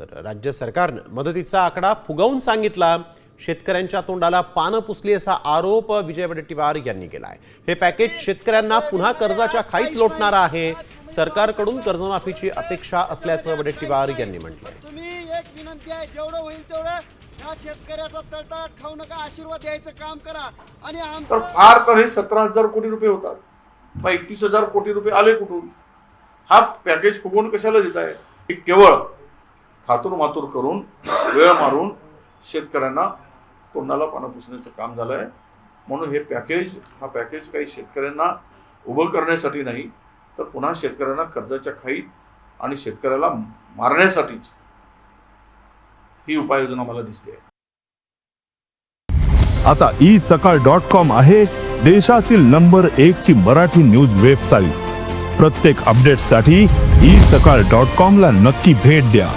तर राज्य सरकारनं मदतीचा आकडा फुगवून सांगितला. शेतकऱ्यांच्या तोंडाला पानं पुसली असा आरोप विजय वडेट्टीवार यांनी केलाय. हे पॅकेज शेतकऱ्यांना पुन्हा कर्जाच्या खाईत लोटणार आहे. सरकारकडून कर्जमाफीची अपेक्षा असल्याचं वडेट्टीवार यांनी म्हटलंय. तुम्ही एक विनंती आहे जेवढं होईल तेवढं ह्या शेतकऱ्याचा तळतळाट खाऊ नका आशीर्वाद द्यायचं काम करा. आणि तर आमचं फार तर हे सतरा हजार कोटी रुपये होतात. मग एकतीस हजार कोटी रुपये आले कुठून? हा पॅकेज फुगवून कशाला देत आहे हे केवळ थातूर मातूर करून वेळ मारून शेतकऱ्यांना तोंडाला पानं पुसण्याचं काम झालं आहे म्हणून हे पॅकेज हा पॅकेज काही शेतकऱ्यांना उभं करण्यासाठी नाही तर पुन्हा शेतकऱ्यांना कर्जाच्या खाईत आणि शेतकऱ्याला मारण्यासाठीच ही उपाययोजना मला दिसते. आता ई सकाळ डॉट कॉम आहे देशातील नंबर एक ची मराठी न्यूज वेबसाईट. प्रत्येक अपडेटसाठी ई सकाळ डॉट कॉम ला नक्की भेट द्या.